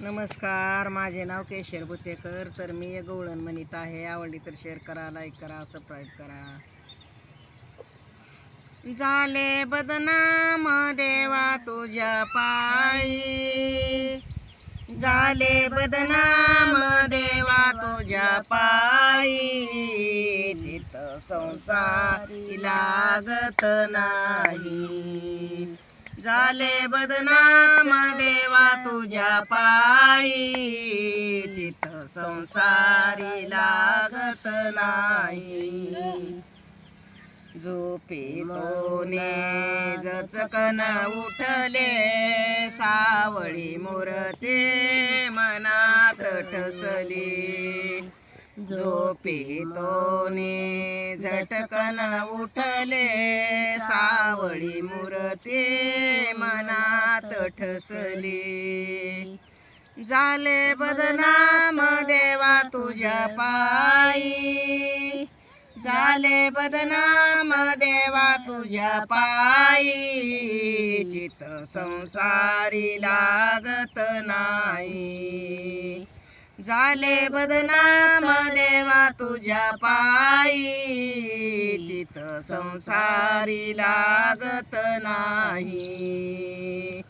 नमस्कार माझे नाव केशर बुतेकर तर मी गवळण म्हणत आहे. आवडली तर शेअर करा लाईक करा सबस्क्राईब करा. झाले बदनाम देवा तुझ्या पायी. झाले बदनाम देवा तुझ्या पायी. जित संसार लागत नाही. झाले बदनाम देवा तुझ्या पायी. चित संसारी लागत नाही. झोपेतोने जचकन उठले सावळी मुरते मनात ठसली. झोपेतोने झटकन उठले सावळी मूर्ती मनात ठसली. झाले बदनाम देवा तुझ्या पायी. झाले बदनाम देवा तुझ्या पायी. चित संसारी लागत नाही. झाले बदनाम देवा तुझ्या पायी. चित संसारी लागत नाही.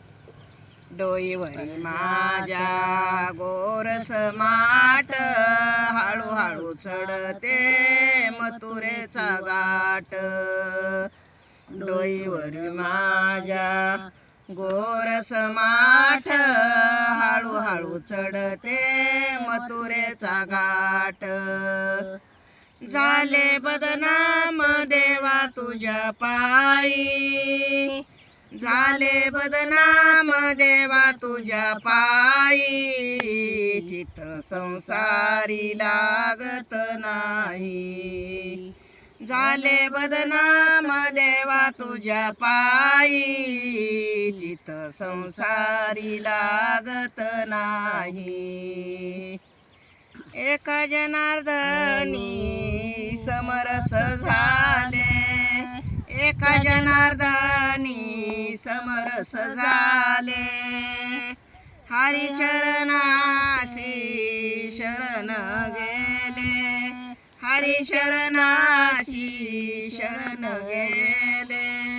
डोईवरी माझ्या गोरस माट हळूहळू चढते मथुरेचा गाट. डोईवरी माझ्या गो माठ हळूहळू चढते मथुरेचा घाट. झाले बदनाम देवा तुझ्या पायी. झाले बदनाम देवा तुझ्या पायी. चित संसारी लागत नाही. झाले बदनाम देवा तुझ्या पायी. चित संसारी लागत नाही. एका जनार्दनी समरस झाले. एका जनार्दनी समरस झाले. हरिचरणासी शरण गेले. हरिशरणाशी शरण गेले.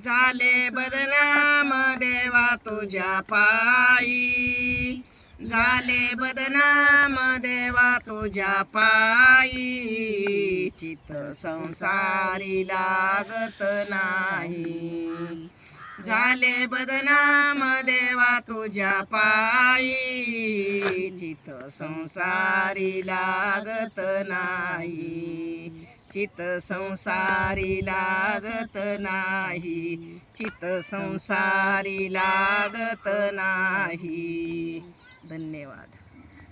झाले बदनाम देवा तुझ्या पायी. झाले बदनाम देवा तुझ्या पायी. चित संसारी लागत नाही. झाले बदनाम देवा तुझ्या पायी. चित संसारी लागत नाही. चित संसारी लागत नाही. चित संसारी लागत नाही. धन्यवाद.